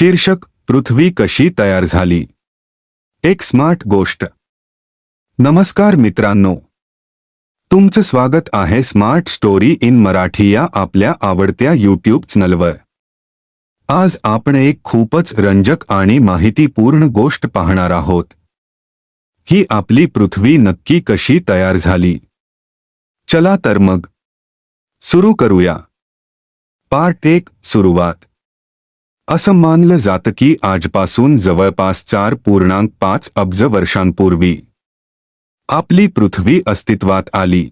शीर्षक पृथ्वी कशी तयार झाली? एक स्मार्ट गोष्ट. नमस्कार मित्रांनो. तुमचं स्वागत आहे स्मार्ट स्टोरी इन मराठी या आपल्या आवडत्या यूट्यूब चॅनलवर. आज आपण एक खूपच रंजक आणि माहितीपूर्ण गोष्ट पाहणार आहोत. ही आपली पृथ्वी नक्की कशी तयार झाली? चला तर मग. सुरू करूया. पार्ट एक सुरुवात. असं मानलं जातं की आजपासून जवळपास चार पूर्णांक पाच अब्ज वर्षांपूर्वी आपली पृथ्वी अस्तित्वात आली.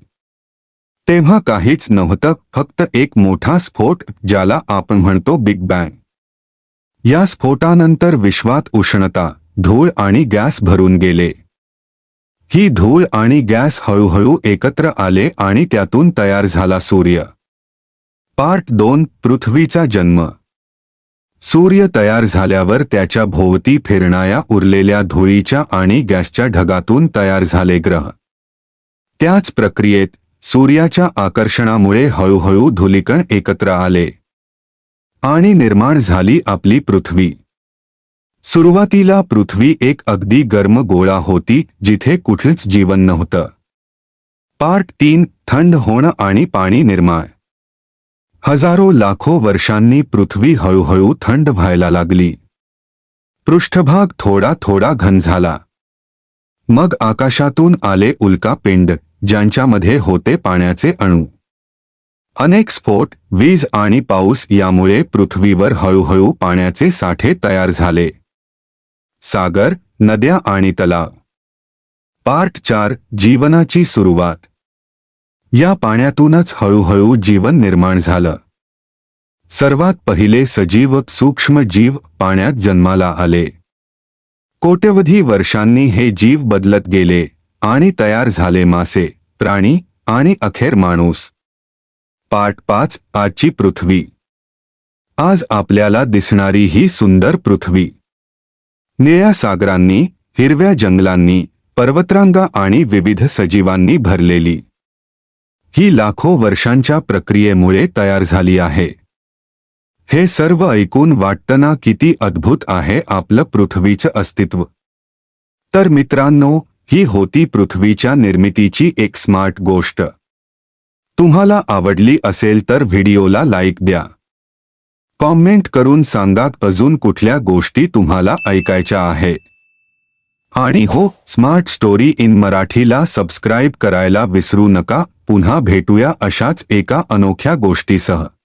तेव्हा काहीच नव्हतं फक्त एक मोठा स्फोट ज्याला आपण म्हणतो बिग बँग. या स्फोटानंतर विश्वात उष्णता धूळ आणि गॅस भरून गेले. ही धूळ आणि गॅस हळूहळू एकत्र आले आणि त्यातून तयार झाला सूर्य. पार्ट दोन पृथ्वीचा जन्म. सूर्य तयार झाल्यावर त्याच्या भोवती फिरणाया उरलेल्या धुळीच्या आणि गॅसच्या ढगातून तयार झाले ग्रह. त्याच प्रक्रियेत सूर्याच्या आकर्षणामुळे हळूहळू धुलिकण एकत्र आले. आणि निर्माण झाली आपली पृथ्वी. सुरुवातीला पृथ्वी एक अगदी गर्म गोळा होती जिथे कुठलंच जीवन नव्हतं. पार्ट तीन थंड होणं आणि पाणी निर्माण. हजारो लाखो वर्षांनी पृथ्वी हळूहळू थंड व्हायला लागली. पृष्ठभाग थोडा थोडा घन झाला. मग आकाशातून आले उल्का पिंड ज्यांच्यामध्ये होते पाण्याचे अणू. अनेक स्फोट वीज आणि पाऊस यामुळे पृथ्वीवर हळूहळू पाण्याचे साठे तयार झाले. सागर नद्या आणि तलाव. पार्ट चार जीवनाची सुरुवात. या पाण्यातूनच हळूहळू जीवन निर्माण झालं. सर्वात पहिले सजीव सूक्ष्म जीव पाण्यात जन्माला आले. कोट्यवधी वर्षांनी हे जीव बदलत गेले आणि तयार झाले मासे प्राणी आणि अखेर माणूस. पाठ पाच आजची पृथ्वी. आज आपल्याला दिसणारी ही सुंदर पृथ्वी. निळ्या सागरांनी हिरव्या जंगलांनी पर्वतरांगा आणि विविध सजीवांनी भरलेली. ही लाखो वर्षांच्या प्रक्रियेमुळे तयार झाली आहे. हे सर्व ऐकून वाटतं ना किती अद्भुत आहे आपलं पृथ्वीचं अस्तित्व. तर मित्रांनो ही होती पृथ्वीच्या निर्मितीची एक स्मार्ट गोष्ट. तुम्हाला आवडली असेल तर व्हिडिओला लाईक द्या. कॉमेंट करून सांगा अजून कुठल्या गोष्टी तुम्हाला ऐकायच्या आहे. आणि हो स्मार्ट स्टोरी इन मराठीला सबस्क्राईब करायला विसरू नका. पुन्हा भेटूया अशाच एका अनोख्या गोष्टीसह.